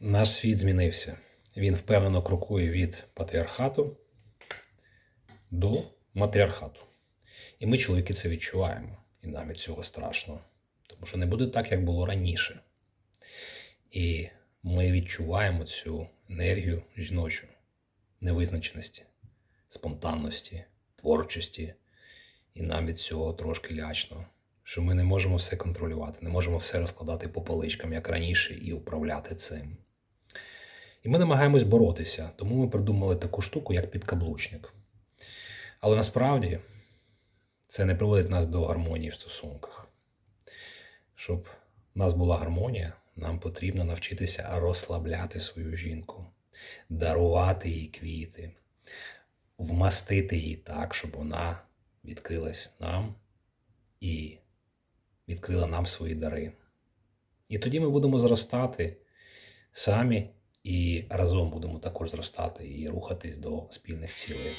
Наш світ змінився. Він впевнено крокує від патріархату до матріархату. І ми, чоловіки, це відчуваємо. І нам від цього страшно. Тому що не буде так, як було раніше. І ми відчуваємо цю енергію жіночу невизначеності, спонтанності, творчості. І нам від цього трошки лячно, що ми не можемо все контролювати, не можемо все розкладати по поличкам, як раніше, і управляти цим. І ми намагаємось боротися, тому ми придумали таку штуку, як підкаблучник. Але насправді це не приводить нас до гармонії в стосунках. Щоб в нас була гармонія, нам потрібно навчитися розслабляти свою жінку, дарувати їй квіти, вмастити її так, щоб вона відкрилась нам і відкрила нам свої дари. І тоді ми будемо зростати самі і разом будемо також зростати і рухатись до спільних цілей.